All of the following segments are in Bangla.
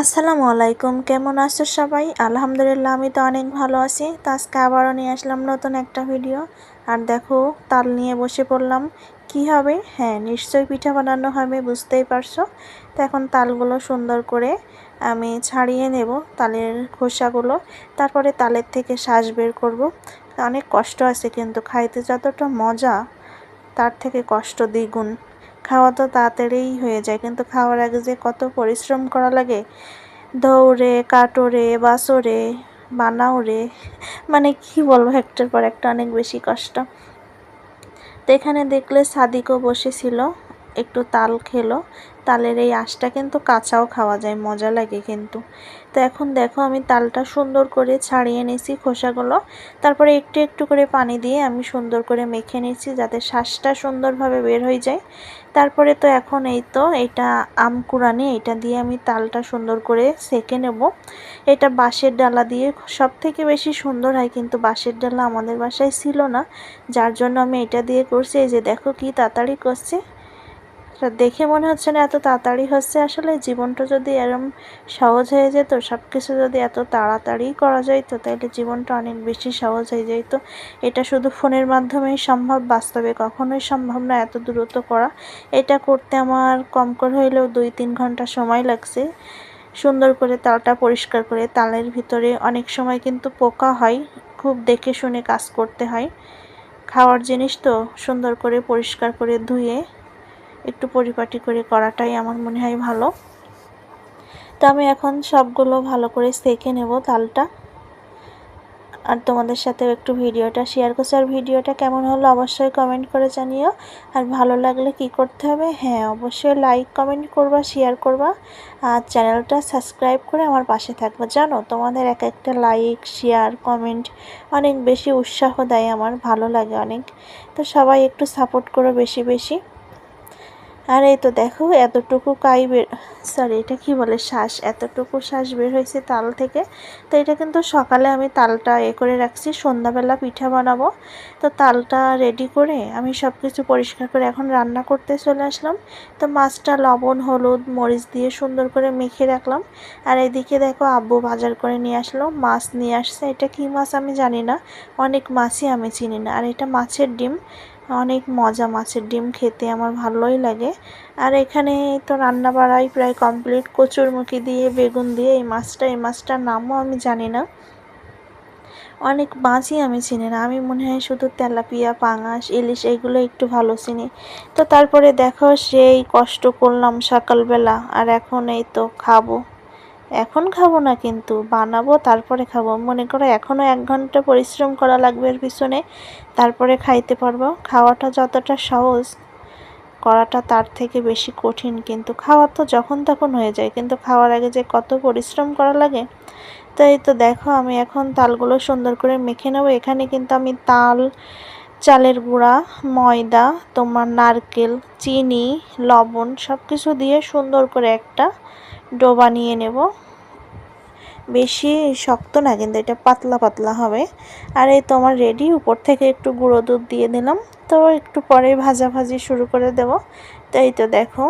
আসসালামু আলাইকুম। কেমন আছো সবাই? আলহামদুলিল্লাহ, আমি তো অনেক ভালো আছি। তো আজকে আবারও নিয়ে আসলাম নতুন একটা ভিডিও। আর দেখো, তাল নিয়ে বসে পড়লাম। কি হবে? হ্যাঁ নিশ্চয়ই পিঠা বানানো হবে, বুঝতেই পারছ? তো এখন তালগুলো সুন্দর করে আমি ছাড়িয়ে নেব তালের খোসাগুলো। তারপরে তালের থেকে শ্বাস বের করব। অনেক কষ্ট আছে কিন্তু, খাইতে যতটা মজা, তার থেকে কষ্ট দ্বিগুণ। খাওয়া তো তাড়াতাড়িই হয়ে যায়, কিন্তু খাওয়ার আগে যে কত পরিশ্রম করা লাগে। দৌড়ে, কাটোরে, বাসরে, বানাওরে মানে কি বলব, একটার পর একটা অনেক বেশি কষ্ট। তো এখানে দেখলে সাদিকও বসেছিল। একটু তাল খেলো। তালের এই আঁশটা কিন্তু কাঁচাও খাওয়া যায়, মজা লাগে কিন্তু। তো এখন দেখো আমি তালটা সুন্দর করে ছাড়িয়ে নিয়েছি খোসাগুলো। তারপরে একটু একটু করে পানি দিয়ে আমি সুন্দর করে মেখে নিয়েছি যাতে শ্বাসটা সুন্দরভাবে বের হয়ে যায়। তারপরে তো এখন এই তো এটা আম কুড়ানি, এটা দিয়ে আমি তালটা সুন্দর করে সেকে নেব। এটা বাঁশের ডালা দিয়ে সব থেকে বেশি সুন্দর হয় কিন্তু বাঁশের ডালা আমাদের বাসায় ছিল না। যার জন্য আমি এটা দিয়ে করছি, এই যে দেখো কি তাড়াতাড়ি করছে। দেখে মনে হচ্ছে না এত তাড়াতাড়ি হচ্ছে। আসলে জীবনটা যদি এরম সহজ হয়ে যেত সব কিছু যদি এত তাড়াতাড়ি করা যাইতো তাহলে জীবনটা অনেক বেশি সহজ হয়ে যেত এটা শুধু ফোনের মাধ্যমেই সম্ভব, বাস্তবে কখনোই সম্ভব না এত দূরত্ব করা। এটা করতে আমার কম করে হইলেও দুই তিন ঘণ্টা সময় লাগছে। সুন্দর করে তালটা পরিষ্কার করে তালের ভিতরে অনেক সময় কিন্তু পোকা হয়, খুব দেখে শুনে কাজ করতে হয়। খাওয়ার জিনিস তো সুন্দর করে পরিষ্কার করে ধুয়ে একটু পরিপাটি করে করাটাই আমার মনে হয় ভালো। তো আমি এখন সবগুলো ভালো করে সেঁকে নেব তালটা। আর তোমাদের সাথেও একটু ভিডিওটা শেয়ার করছি। আর ভিডিওটা কেমন হলো অবশ্যই কমেন্ট করে জানিও। আর ভালো লাগলে কি করতে হবে? হ্যাঁ অবশ্যই লাইক কমেন্ট করবা শেয়ার করবা। আর চ্যানেলটা সাবস্ক্রাইব করে আমার পাশে থাকবে। জানো, তোমাদের এক একটা লাইক শেয়ার কমেন্ট অনেক বেশি উৎসাহ দেয় আমার, ভালো লাগে অনেক। তো সবাই একটু সাপোর্ট করো বেশি বেশি। আর এই তো দেখো, এতটুকু কাই বের সরি এটা কি বলে, শ্বাস, এতটুকু শ্বাস বের হয়েছে তাল থেকে। তো এটা কিন্তু সকালে আমি তালটা এ করে রাখছি, সন্ধ্যাবেলা পিঠা বানাবো। তো তালটা রেডি করে আমি সব কিছু পরিষ্কার করে এখন রান্না করতে চলে আসলাম। তো মাছটা লবণ, হলুদ, মরিচ দিয়ে সুন্দর করে মেখে রাখলাম। আর এদিকে দেখো আব্বু বাজার করে নিয়ে আসলো, মাছ নিয়ে আসছে। এটা কি মাছ আমি জানি না, অনেক মাছই আমি চিনি না। আর এটা মাছের ডিম। অনেক মজা মাছের ডিম খেতে আমার ভালোই লাগে। আর এখানে তো রান্না বাড়াই প্রায় কমপ্লিট কচুরমুখি দিয়ে, বেগুন দিয়ে এই মাছটা, এই মাছটার নামও আমি জানি না। অনেক মাছই আমি চিনি না। আমি মনে হয় শুধু তেলাপিয়া, পাঙাশ, ইলিশ এগুলো একটু ভালো চিনি। তো তারপরে দেখো সেই কষ্ট করলাম সকালবেলা। আর এখন এই তো খাব। এখন খাব না কিন্তু, বানাবো, তারপরে খাব। মনে করো এখনও এক ঘণ্টা পরিশ্রম করা লাগবে এর পিছনে, তারপরে খাইতে পারব। খাওয়াটা যতটা সহজ, করাটা তার থেকে বেশি কঠিন, কিন্তু খাওয়া তো যখন তখন হয়ে যায়। কিন্তু খাওয়ার আগে যে কত পরিশ্রম করা লাগে, তো এই তো দেখো, আমি এখন তালগুলো সুন্দর করে মেখে নেব। এখানে কিন্তু আমি তাল, চালের গুঁড়া, ময়দা, তোমার নারকেল, চিনি, লবণ সব কিছু দিয়ে সুন্দর করে একটা ডো বানিয়ে নেব। বেশি শক্ত না, কিন্তু এটা পাতলা পাতলা হবে। আর এই তো আমার রেডি উপর থেকে একটু গুঁড়ো দুধ দিয়ে দিলাম। তো একটু পরে ভাজা ভাজি শুরু করে দেব। তো এই তো দেখো,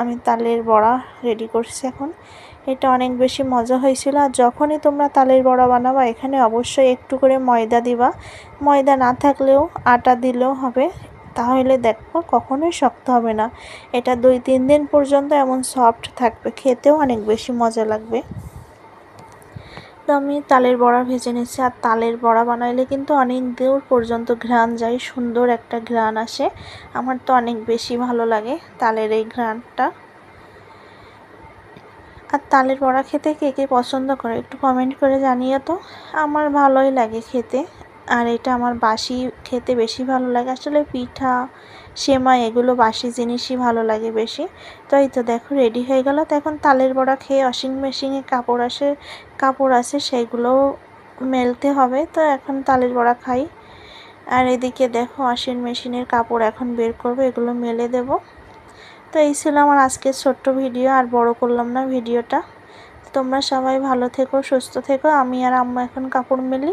আমি তালের বড়া রেডি করছি এখন। এটা অনেক বেশি মজা হয়েছিল। আর যখনই তোমরা তালের বড়া বানাবা, এখানে অবশ্যই একটু করে ময়দা দিবা। ময়দা না থাকলেও আটা দিলেও হবে। তাহলে দেখো কখনোই শক্ত হবে না। এটা দুই, তিন দিন পর্যন্ত এমন সফট থাকবে, খেতেও অনেক বেশি মজা লাগবে। তো আমি তালের বড়া ভেজে নিচ্ছি আর তালের বড়া বানাইলে কিন্তু অনেক দূর পর্যন্ত ঘ্রাণ যায়, সুন্দর একটা ঘ্রাণ আসে। আমার তো অনেক বেশি ভালো লাগে তালের এই ঘ্রাণটা। আর তালের বড়া খেতে কে কে পছন্দ করে একটু কমেন্ট করে জানিয়ে তো। আমার ভালোই লাগে খেতে। আর এটা আমার বাসি খেতে বেশি ভালো লাগে। আসলে পিঠা, সেমাই এগুলো বাসি জিনিসই ভালো লাগে বেশি। তো এই তো দেখো রেডি হয়ে গেল। তো এখন তালের বড়া খেয়ে ওয়াশিং মেশিনে কাপড় আসে, কাপড় আছে সেগুলো মেলতে হবে। তো এখন তালের বড়া খাই। আর এদিকে দেখো ওয়াশিং মেশিনের কাপড় এখন বের করব, এগুলো মেলে দেব। তো এই ছিল আমার আজকের ছোট্ট ভিডিও, আর বড় করলাম না ভিডিওটা। তোমরা সবাই ভালো থেকো, সুস্থ থেকো। আমি আর আম্মা এখন কাপড় মেলি।